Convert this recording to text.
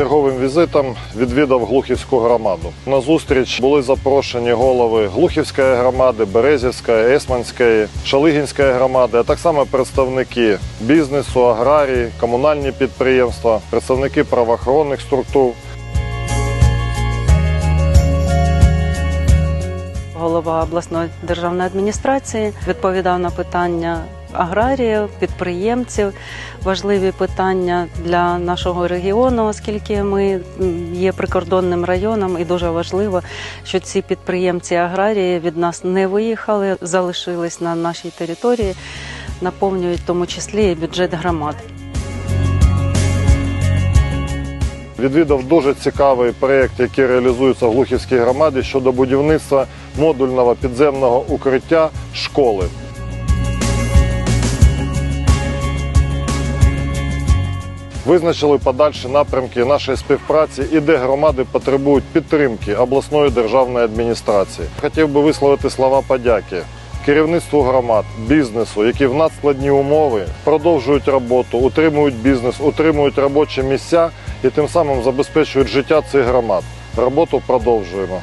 черговим візитом відвідав Глухівську громаду. На зустріч були запрошені голови Глухівської громади, Березівської, Есманської, Шалигінської громади, а так само представники бізнесу, аграрії, комунальні підприємства, представники правоохоронних структур. Голова обласної державної адміністрації відповідав на питання аграріїв, підприємців, важливі питання для нашого регіону, оскільки ми є прикордонним районом, і дуже важливо, що ці підприємці аграрії від нас не виїхали, залишились на нашій території, наповнюють в тому числі і бюджет громад. Відвідав дуже цікавий проєкт, який реалізується в Глухівській громаді щодо будівництва модульного підземного укриття школи. Визначили подальші напрямки нашої співпраці і де громади потребують підтримки обласної державної адміністрації. Хотів би висловити слова подяки керівництву громад, бізнесу, які в надскладні умови продовжують роботу, утримують бізнес, утримують робочі місця і тим самим забезпечують життя цих громад. Роботу продовжуємо.